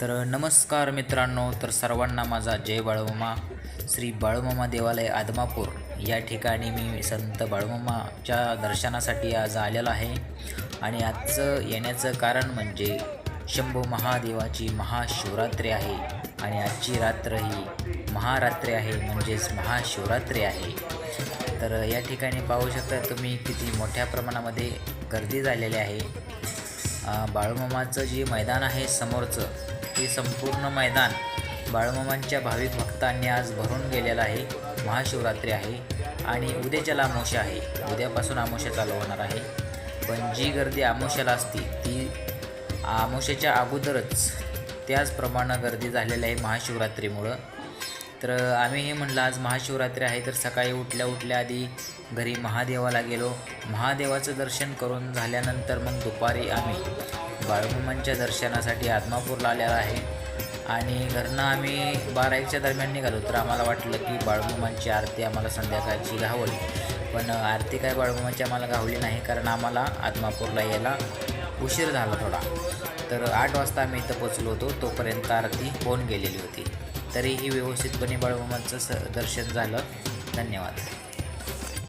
तर नमस्कार मित्रांनो तर सर्वांना माझा जय बाळूमामा. श्री बाळूमामा देवालय आदमापूर. या ठिकाणी मी संत बाळूमामाच्या दर्शनासाठी आज आलेलो आहे. आणि आजचं येण्याचं कारण म्हणजे शंभू महादेवाची महाशिवरात्री आहे. आणि आजची रात्र ही महारात्री आहे म्हणजेच महाशिवरात्री आहे. तर या ठिकाणी पाहू शकता तुम्ही किती मोठ्या प्रमाणामध्ये गर्दी झालेली आहे. बाळूमामाचं जे मैदान आहे समोरचं हे संपूर्ण मैदान बाळमामांच्या भाविक भक्तांनी आज भरून गेलेलं आहे. महाशिवरात्री आहे आणि उद्याच्याला आमोशा आहे. उद्यापासून आमोशा चालू होणार आहे. पण जी गर्दी आमोशाला असती ती आमोशाच्या अगोदरच. त्याचप्रमाणे गर्दी झालेली आहे महाशिवरात्रीमुळं. तर आम्ही हे म्हणलं आज महाशिवरात्री आहे तर सकाळी उठल्या उठल्या आधी घरी महादेवाला गेलो. महादेवाचं दर्शन करून झाल्यानंतर मग दुपारी आम्ही बाळभुमांच्या दर्शनासाठी आदमापूरला आलेला आहे. आणि घरनं आम्ही बारा एकच्या दरम्यान निघालो तर आम्हाला वाटलं की बाळभुमांची आरती आम्हाला संध्याकाळची घावली. पण आरती काय बाळूमामाची आम्हाला घावली नाही कारण आम्हाला आदमापूरला यायला उशीर झाला थोडा. तर आठ वाजता आम्ही इथं पोचलो होतो तोपर्यंत आरती होऊन गेलेली होती. तरीही व्यवस्थितपणे बाळूमामांचं स दर्शन झालं. धन्यवाद.